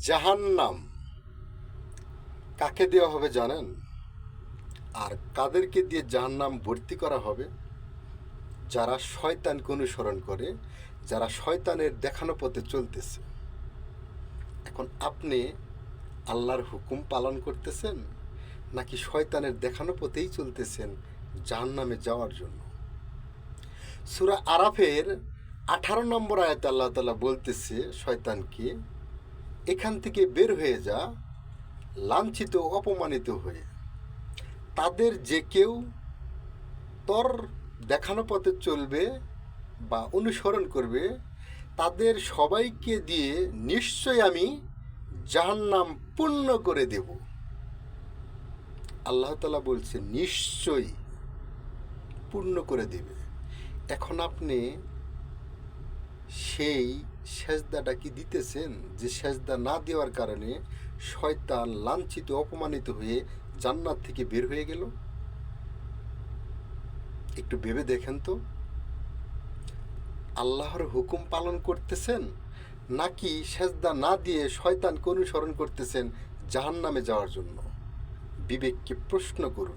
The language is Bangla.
জাহান্নাম। কাকে দেওয়া হবে জানেন? আর কাদেরকে দিয়ে জাহান্নাম ভর্তি করা হবে? যারা শয়তানকে অনুসরণ করে, যারা শয়তানের দেখানো পথে চলতেছে। এখন আপনি আল্লাহর হুকুম পালন করতেছেন, নাকি শয়তানের দেখানো পথেই চলতেছেন জাহান্নামে যাওয়ার জন্য? সুরা আরাফের আঠারো নম্বর আয়াত আল্লাহ তালা বলতেছে, শয়তানকে এখান থেকে বের হয়ে যা, লাঞ্ছিত, অপমানিত হয়ে। তাদের যে কেউ তর দেখানো পথে চলবে বা অনুসরণ করবে, তাদের সবাইকে দিয়ে নিশ্চয় আমি জাহান্নাম পূর্ণ করে দেব। আল্লাহ তালা বলছে, নিশ্চয়ই পূর্ণ করে দেবে। এখন আপনি সেই সেজদাটা কি দিতেছেন যে সেজদা না দেওয়ার কারণে শয়তান লাঞ্ছিত, অপমানিত হয়ে জান্নাত থেকে বের হয়ে গেল? একটু ভেবে দেখেন তো। আল্লাহর হুকুম পালন করতেছেন নাকি সেজদা না দিয়ে শয়তানকে অনুসরণ করতেছেন জাহান্নামে যাওয়ার জন্য? বিবেককে প্রশ্ন করুন।